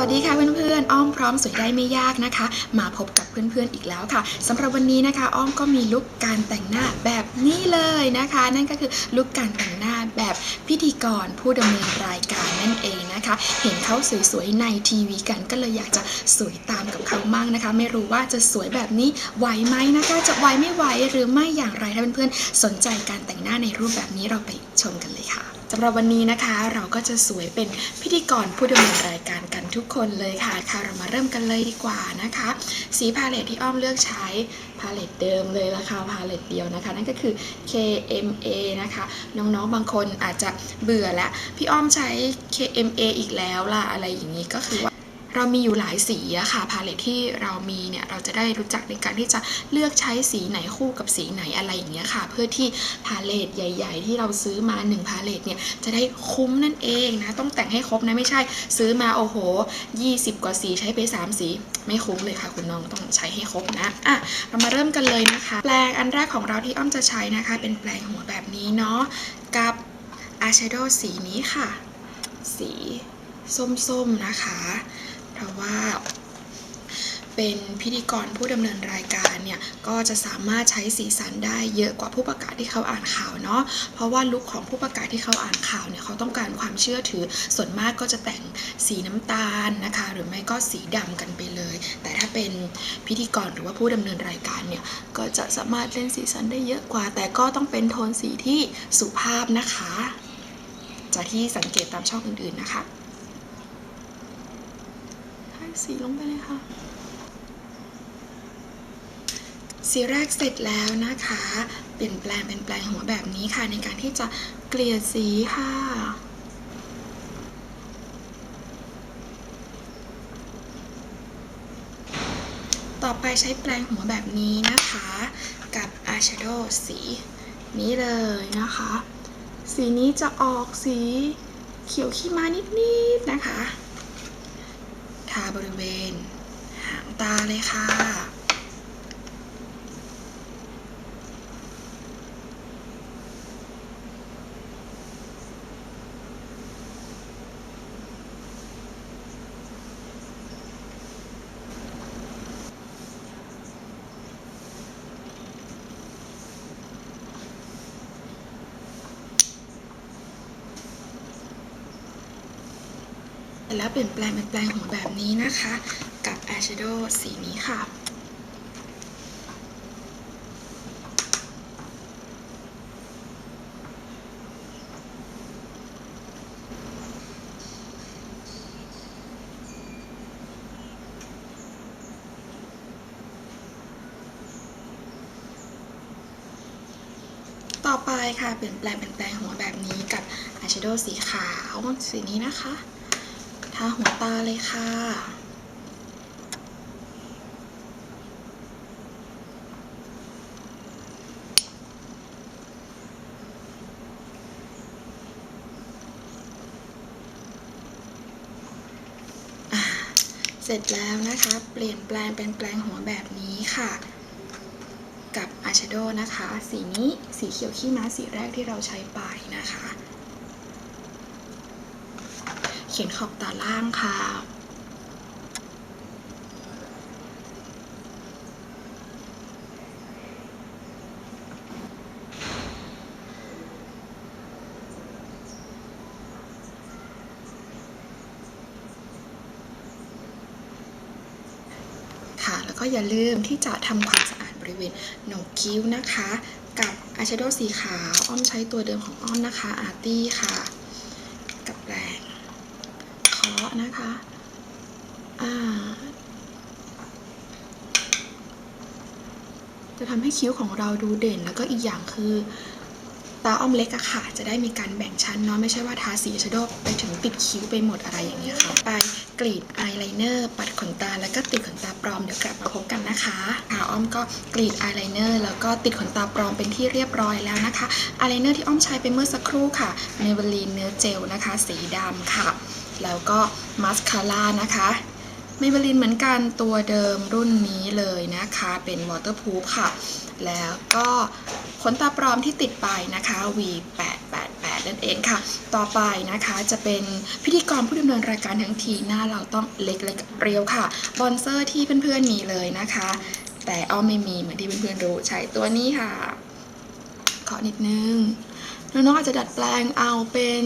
วัสดีค่ะเพื่อนๆ อ้อมพร้อมสวยได้ไม่ยากนะคะ มาพบกับเพื่อนๆอีกแล้วค่ะสำหรับวันนี้นะคะ อ้อมก็มีลุคการแต่งหน้าแบบนี้เลยนะคะ นั่นก็คือลุคการแต่งหน้าแบบพิธีกรผู้ดำเนินรายการนั่นเองนะคะ เห็นเขาสวยๆในทีวีกันก็เลยอยากจะสวยตามกับเขามั่งนะคะ ไม่รู้ว่าจะสวยแบบนี้ไหวไหมนะคะ จะไหวไม่ไหวหรือไม่อย่างไรถ้าเพื่อนๆสนใจการแต่งหน้าในรูปแบบนี้เราไปชมกันเลยค่ะสำหรับวันนี้นะคะเราก็จะสวยเป็นพิธีกรผู้ดำเนินรายการกัน ทุกคนเลยค่ะ ค่ะเรามาเริ่มกันเลยดีกว่านะคะ สีพาเลตที่อ้อมเลือกใช้พาเลตเดิมเลยละค่ะพาเลตเดียวนะคะ นั่นก็คือ KMA นะคะ น้องๆบางคนอาจจะเบื่อแล้ว พี่อ้อมใช้ KMA อีกแล้วล่ะอะไรอย่างนี้ก็คือว่า เรามีอยู่หลายสีอะค่ะพาเลตที่เรามีเนี่ยเราจะได้รู้จักในการที่จะเลือกใช้สีไหนคู่กับสีไหนอะไรอย่างเงี้ยค่ะ เพื่อที่พาเลตใหญ่ ๆ ที่เราซื้อมา1พาเลตเนี่ยจะได้คุ้มนั่นเองนะต้องแต่งให้ครบนะไม่ใช่ ซื้อมาโอ้โห 20 กว่าสีใช้ไป 3 สี ไม่คุ้มเลยค่ะ คุณน้องต้องใช้ให้ครบนะอะเรามาเริ่มกันเลยนะคะ แปรงอันแรกของเราที่อ้อมจะใช้นะคะ เป็นแปรงหัวแบบนี้เนาะกับอายแชโดว์สีนี้ค่ะ สีส้มๆนะคะ ราะว่าเป็นพิธีกรผู้ดำเนินรายการเนี่ยก็จะสามารถใช้สีสันได้เยอะกว่าผู้ประกาศที่เขาอ่านข่าวเนาะเพราะว่าลุคของผู้ประกาศที่เขาอ่านข่าวเนี่ยเขาต้องการความเชื่อถือส่วนมากก็จะแต่งสีน้ำตาลนะคะ หรือไม่ก็สีดำกันไปเลย แต่ถ้าเป็นพิธีกรหรือว่าผู้ดำเนินรายการเนี่ยก็จะสามารถเล่นสีสันได้เยอะกว่า แต่ก็ต้องเป็นโทนสีที่สุภาพนะคะ จากที่สังเกตตามช่องอื่นๆนะคะ สีลงไปเลยค่ะ สีแรกเสร็จแล้วนะคะ เปลี่ยนแปลงเป็นแปลงหัวแบบนี้ค่ะ ในการที่จะเกลี่ยสีค่ะต่อไปใช้แปรงหัวแบบนี้นะคะ กับอายแชโดว์สี นี้เลยนะคะ สีนี้จะออกสีเขียวขี้มานิดๆนะคะ บริเวณ หางตาเลยค่ะ แล้วเปลี่ยนแปลงเป็นแปลงหัวแบบนี้นะคะ กับอายแชโดว์สีนี้ค่ะต่อไปค่ะเปลี่ยนแปลงเป็นแปลงหัวแบบนี้กับอายแชโดว์สีขาวสีนี้นะคะาหัวตาเลยค่ะ เสร็จแล้วนะคะ เปลี่ยนแปลงเป็นแปลงหัวแบบนี้ค่ะ กับอายแชโดว์นะคะ สีนี้สีเขียวขี้ม้าสีแรกที่เราใช้ไปนะคะ เขียนขอบตาล่างค่ะ ค่ะ แล้วก็อย่าลืมที่จะทำความสะอาดบริเวณโหนกคิ้วนะคะ กับอายแชโดว์สีขาว อ้อมใช้ตัวเดิมของอ้อมนะคะอาร์ตี้ค่ะ กับแปรงเคาะ นะคะจะทำให้คิ้วของเราดูเด่นแล้วก็อีกอย่างคือตาอ้อมเล็กอะค่ะ จะได้มีการแบ่งชั้นเนาะไม่ใช่ว่าทาสีชโดว์ไปถึงปิดคิ้วไปหมดอะไรอย่างเงี้ยค่ะ ไปกรีดอายไลเนอร์ปัดขนตาแล้วก็ติดขนตาปลอมเดี๋ยวกลับมาพบกันนะคะค่ะอ้อมก็กรีดอายไลเนอร์แล้วก็ติดขนตาปลอมเป็นที่เรียบร้อยแล้วนะคะอายไลเนอร์ที่อ้อมใช้ไปเมื่อสักครู่ค่ะเมเบลีนเนื้อเจลนะคะ สีดำค่ะ แล้วก็มาสคาร่านะคะเมเบลินเหมือนกันตัวเดิมรุ่นนี้เลยนะคะเป็นวอเตอร์พูฟค่ะ แล้วก็ขนตาปลอมที่ติดไปนะคะ V888 นั่นเองค่ะ ต่อไปนะคะจะเป็นพิธีกรผู้ดำเนินรายการทั้งทีหน้าเราต้องเล็กๆเรียวค่ะบอนเซอร์ที่เพื่อนๆมีเลยนะคะ แต่อ้อมไม่มีเหมือนที่เพื่อนๆรู้ใช้ตัวนี้ค่ะขอนิดนึงน้องๆอาจจะดัดแปลงเอาเป็น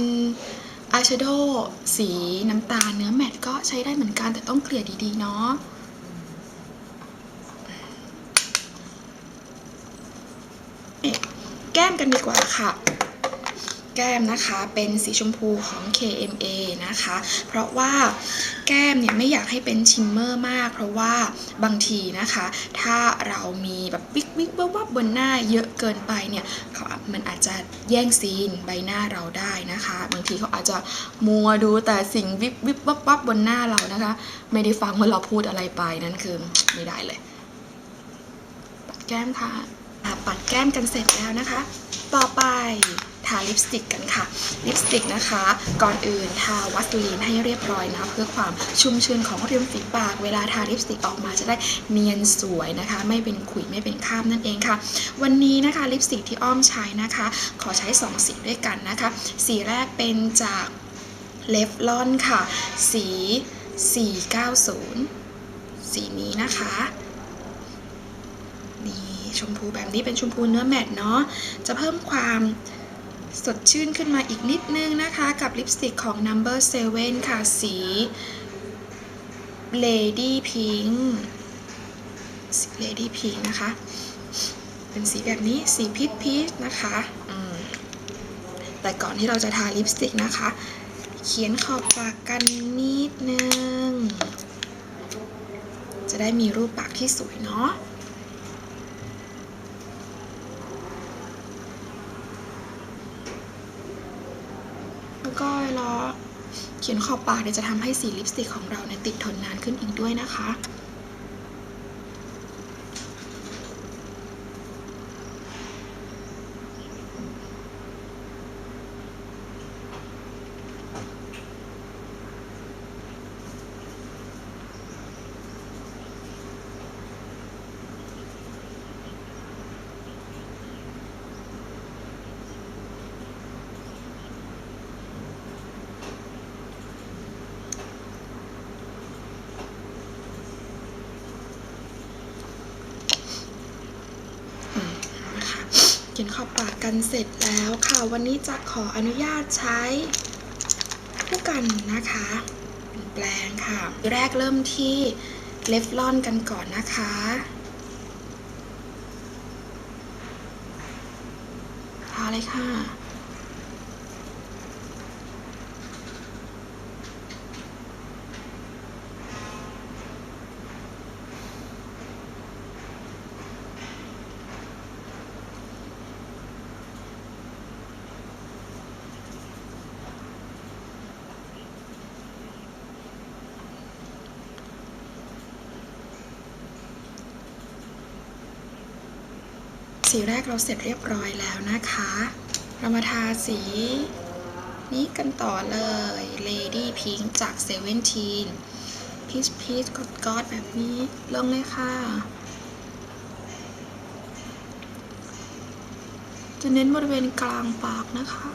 อายแชโดว์สีน้ำตาลเนื้อแมตก็ใช้ได้เหมือนกันแต่ต้องเกลี่ยดีๆเนาะแก้มกันดีกว่าค่ะ แก้มนะคะเป็นสีชมพูของ KMA นะคะ เพราะว่าแก้มเนี่ยไม่อยากให้เป็นชิมเมอร์มาก เพราะว่าบางทีนะคะ ถ้าเรามีแบบวิกวิกวับวับบนหน้าเยอะเกินไปเนี่ยเขามันอาจจะแย่งซีนใบหน้าเราได้นะคะ บางทีเขาอาจจะมัวดูแต่สิ่งวิบวิบวับวับบนหน้าเรานะคะ ไม่ได้ฟังว่าเราพูดอะไรไปนั่นคือไม่ได้เลยปัดแก้มค่ะปัดแก้มกันเสร็จแล้วนะคะ ต่อไป ทาลิปสติกกันค่ะ ลิปสติกนะคะ ก่อนอื่นทาวัสลีนให้เรียบร้อยนะ เพื่อความชุ่มชื้นของริมฝีปาก เวลาทาลิปสติกออกมาจะได้เนียนสวยนะคะ ไม่เป็นขุยไม่เป็นคราบนั่นเองค่ะ วันนี้นะคะลิปสติกที่อ้อมใช้นะคะ ขอใช้ 2 สีด้วยกันนะคะ สีแรกเป็นจากเลฟลอนค่ะ สี 490 สีนี้นะคะนี่ชมพูแบบนี้เป็นชมพูเนื้อแมตต์เนาะจะเพิ่มความ สดชื่นขึ้นมาอีกนิดนึงนะคะ กับลิปสติกของ Number 7 ค่ะ สี Lady Pink สี Lady Pink นะคะ เป็นสีแบบนี้สีพีชพีชนะคะแต่ก่อนที่เราจะทาลิปสติกนะคะ เขียนขอบปากกันนิดนึง จะได้มีรูปปากที่สวยเนาะ แล้ว ก็เวลาเขียนขอบปากเดี๋ยวจะทำให้สีลิปสติกของเราเนี่ยติดทนนานขึ้นอีกด้วยนะคะ เขียนขอบปากกันเสร็จแล้วค่ะ วันนี้จะขออนุญาตใช้ผู้กันนะคะเป็นแปลงค่ะ แรกเริ่มที่เลฟลอนกันก่อนนะคะทาเลยค่ะ สีแรกเราเสร็จเรียบร้อยแล้วนะคะ เรามาทาสีนี้กันต่อเลย Lady Pink จาก Seventeen Peach Peach กดกอดแบบนี้ลงเลยค่ะ จะเน้นบริเวณกลางปากนะคะ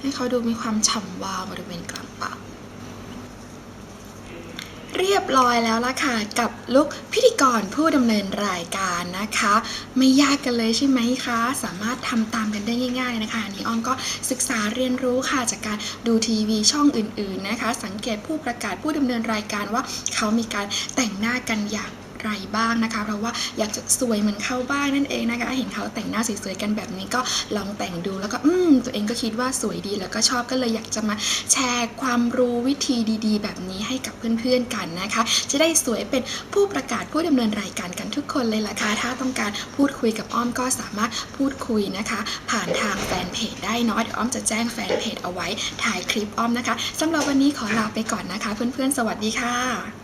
ให้เขาดูมีความฉ่ำวาวบริเวณกลางปาก เรียบร้อยแล้วล่ะค่ะ กับลุกพิธีกรผู้ดำเนินรายการนะคะ ไม่ยากกันเลยใช่ไหมคะ สามารถทำตามกันได้ง่าย ๆนะคะนี่อ้อมก็ศึกษาเรียนรู้ค่ะจากการดูทีวีช่องอื่นๆนะคะ สังเกตผู้ประกาศผู้ดำเนินรายการว่าเขามีการแต่งหน้ากันอย่าง ไรบ้างนะคะ เพราะว่าอยากจะสวยเหมือนเขาบ้างนั่นเองนะคะ เห็นเขาแต่งหน้าสวยๆกันแบบนี้ก็ลองแต่งดูแล้วก็อืมตัวเองก็คิดว่าสวยดีแล้วก็ชอบก็เลยอยากจะมาแชร์ความรู้วิธีดีๆ แบบนี้ให้กับเพื่อนๆกันนะคะ จะได้สวยเป็นผู้ประกาศผู้ดำเนินรายการกันทุกคนเลยล่ะค่ะถ้าต้องการพูดคุยกับอ้อมก็สามารถพูดคุยนะคะ ผ่านทางแฟนเพจได้เนาะเดี๋ยวอ้อมจะแจ้งแฟนเพจเอาไว้ถ่ายคลิปอ้อมนะคะสำหรับวันนี้ขอลาไปก่อนนะคะ เพื่อนๆ สวัสดีค่ะ